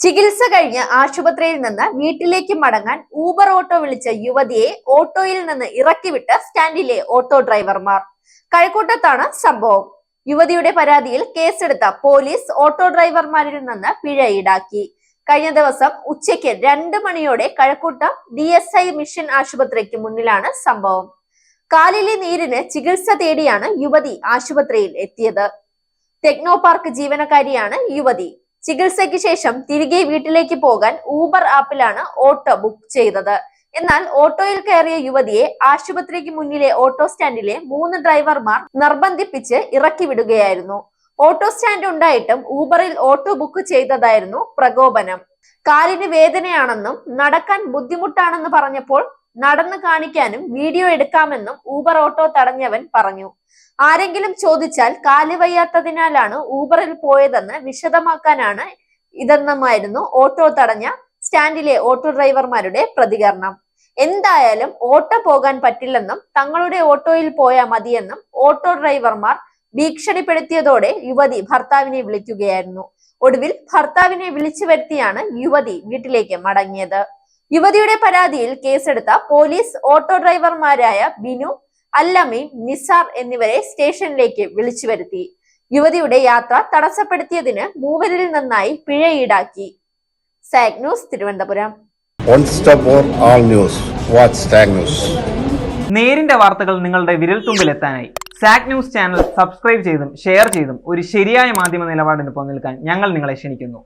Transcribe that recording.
ചികിത്സ കഴിഞ്ഞ് ആശുപത്രിയിൽ നിന്ന് വീട്ടിലേക്ക് മടങ്ങാൻ ഊബർ ഓട്ടോ വിളിച്ച യുവതിയെ ഓട്ടോയിൽ നിന്ന് ഇറക്കിവിട്ട സ്റ്റാൻഡിലെ ഓട്ടോ ഡ്രൈവർമാർ. കഴക്കൂട്ടത്താണ് സംഭവം. യുവതിയുടെ പരാതിയിൽ കേസെടുത്ത പോലീസ് ഓട്ടോ ഡ്രൈവർമാരിൽ നിന്ന് പിഴ ഈടാക്കി. കഴിഞ്ഞ ദിവസം ഉച്ചയ്ക്ക് രണ്ട് മണിയോടെ Kazhakkoottam D S I mission ആശുപത്രിക്ക് മുന്നിലാണ് സംഭവം. കാലിലെ നീരിന് ചികിത്സ തേടിയാണ് യുവതി ആശുപത്രിയിൽ എത്തിയത്. ടെക്നോ പാർക്ക് ജീവനക്കാരിയാണ് യുവതി. ചികിത്സയ്ക്ക് ശേഷം തിരികെ വീട്ടിലേക്ക് പോകാൻ ഊബർ ആപ്പിലാണ് ഓട്ടോ ബുക്ക് ചെയ്തത്. എന്നാൽ ഓട്ടോയിൽ കയറിയ യുവതിയെ ആശുപത്രിക്ക് മുന്നിലെ ഓട്ടോ സ്റ്റാൻഡിലെ മൂന്ന് ഡ്രൈവർമാർ നിർബന്ധിപ്പിച്ച് ഇറക്കി വിടുകയായിരുന്നു. ഓട്ടോ സ്റ്റാൻഡ് ഉണ്ടായിട്ടും ഊബറിൽ ഓട്ടോ ബുക്ക് ചെയ്തതായിരുന്നു പ്രകോപനം. കാലിന് വേദനയാണെന്നും നടക്കാൻ ബുദ്ധിമുട്ടാണെന്ന് പറഞ്ഞപ്പോൾ നടന്നു കാണിക്കാനും വീഡിയോ എടുക്കാമെന്നും ഊബർ ഓട്ടോ തടഞ്ഞവൻ പറഞ്ഞു. ആരെങ്കിലും ചോദിച്ചാൽ കാൽ വയ്യാത്തതിനാലാണ് ഊബറിൽ പോയതെന്ന് വിശദമാക്കാനാണ് ഇതെന്നുമായിരുന്നു ഓട്ടോ തടഞ്ഞ സ്റ്റാൻഡിലെ ഓട്ടോ ഡ്രൈവർമാരുടെ പ്രതികരണം. എന്തായാലും ഓട്ടോ പോകാൻ പറ്റില്ലെന്നും തങ്ങളുടെ ഓട്ടോയിൽ പോയാൽ മതിയെന്നും ഓട്ടോ ഡ്രൈവർമാർ ഭീഷണിപ്പെടുത്തിയതോടെ യുവതി ഭർത്താവിനെ വിളിക്കുകയായിരുന്നു. ഒടുവിൽ ഭർത്താവിനെ വിളിച്ചു വരുത്തിയാണ് യുവതി വീട്ടിലേക്ക് മടങ്ങിയത്. യുവതിയുടെ പരാതിയിൽ കേസെടുത്ത പോലീസ് ഓട്ടോ ഡ്രൈവർമാരായ ബിനു അല്ലമീൻ നിസാർ എന്നിവരെ സ്റ്റേഷനിലേക്ക് വിളിച്ചു വരുത്തി. യുവതിയുടെ യാത്ര തടസ്സപ്പെടുത്തിയതിന് മൂവരിൽ നിന്നായി പിഴ ഈടാക്കി. സാഗ് ന്യൂസ് തിരുവനന്തപുരം. നേരിന്റെ വാർത്തകൾ നിങ്ങളുടെ വിരൽത്തുമ്പിലെത്താനായി. സാക് ന്യൂസ് ചാനൽ സബ്സ്ക്രൈബ് ചെയ്തും ഷെയർ ചെയ്തും ഒരു ശരിയായ മാധ്യമ നിലപാടിന് പോകാൻ ഞങ്ങൾ നിങ്ങളെ ക്ഷണിക്കുന്നു.